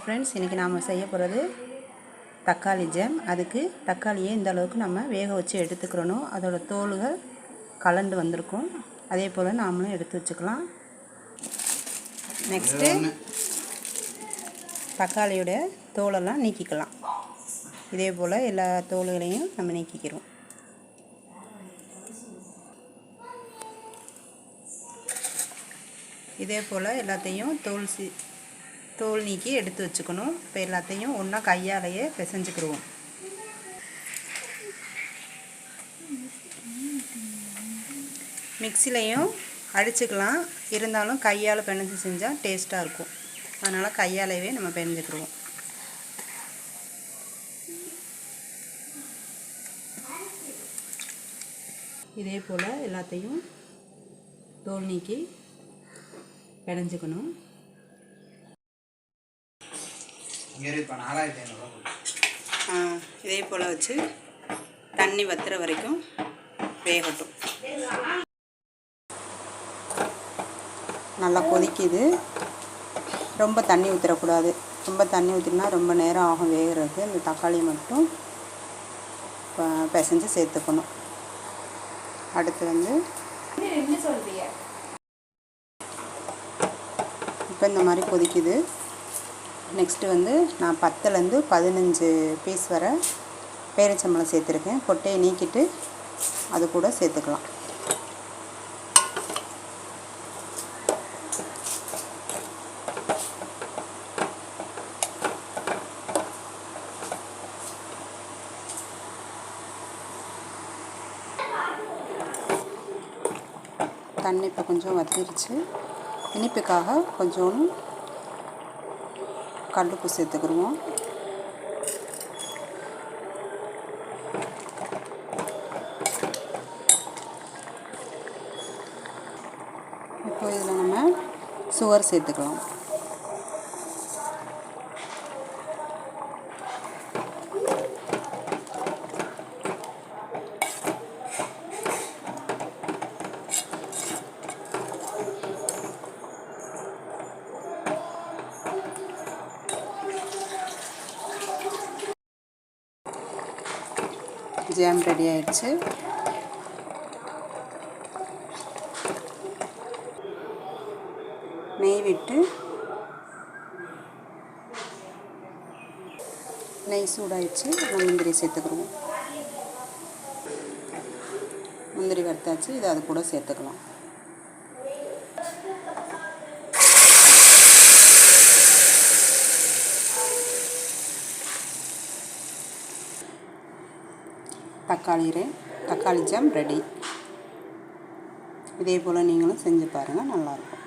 Friends இன்றைக்கி நாம் செய்ய போகிறது தக்காளி ஜாம் அதுக்கு தக்காளியை இந்த அளவுக்கு நம்ம வேக வச்சு எடுத்துக்கிறணும். அதோட தோல்கள் கலண்டு வந்திருக்கும். அதே போல் நாமளும் எடுத்து வச்சுக்கலாம். நெக்ஸ்ட்டு தக்காளியோட தோலெல்லாம் நீக்கிக்கலாம். இதே போல் எல்லா தோல்களையும் நம்ம நீக்கிக்கிறோம். இதே போல் எல்லாத்தையும் தோல் சி தோல் நீக்கி எடுத்து வச்சுக்கணும். இப்போ எல்லாத்தையும் ஒன்றா கையாலேயே பிசைஞ்சுக்கிடுவோம் மிக்சிலையும் அடிச்சுக்கலாம். இருந்தாலும் கையால் பிணைஞ்சு செஞ்சால் டேஸ்ட்டாக இருக்கும். அதனால் கையாலேயே நம்ம பிணைஞ்சுக்கிடுவோம் இதே போல் எல்லாத்தையும் தோல் நீக்கி பிணைஞ்சுக்கணும் இப்போ நாலாயிரத்தி ஐநூறுரூவா இதே போல் வச்சு தண்ணி வத்துற வரைக்கும் வேகட்டும். நல்லா கொதிக்குது. ரொம்ப தண்ணி ஊற்றிடக்கூடாது ரொம்ப தண்ணி ஊற்றினா ரொம்ப நேரம் ஆகும் வேகிறதுக்கு இந்த தக்காளி மட்டும் பிசைஞ்சு சேர்த்துக்கணும். அடுத்து வந்து இப்போ இந்த மாதிரி கொதிக்குது. நெக்ஸ்ட்டு வந்து நான் பத்துலேருந்து பதினஞ்சு பீஸ் வர பேரிச்சம்பழம் சேர்த்துருக்கேன். கொட்டையை நீக்கிட்டு அது கூட சேர்த்துக்கலாம். தண்ணி இப்போ கொஞ்சம் வத்திருச்சு. இனிப்புக்காக கொஞ்சோன்னு கல்லுப்பு சேர்த்துக்கிடுவோம். இப்போ இதில் நம்ம சுகர் சேர்த்துக்கலாம். ஜாம் ரெடி ஆயிடுச்சு. நெய் விட்டு நெய் சூடாயிடுச்சு. நம்ம முந்திரி சேர்த்துக்கிறோம் முந்திரி வறுத்தாச்சு. இதை அது கூட சேர்த்துக்கலாம். தக்காளி ரே தக்காளி ஜாம் ரெடி. இதே போல் நீங்களும் செஞ்சு பாருங்கள் நல்லாயிருக்கும்.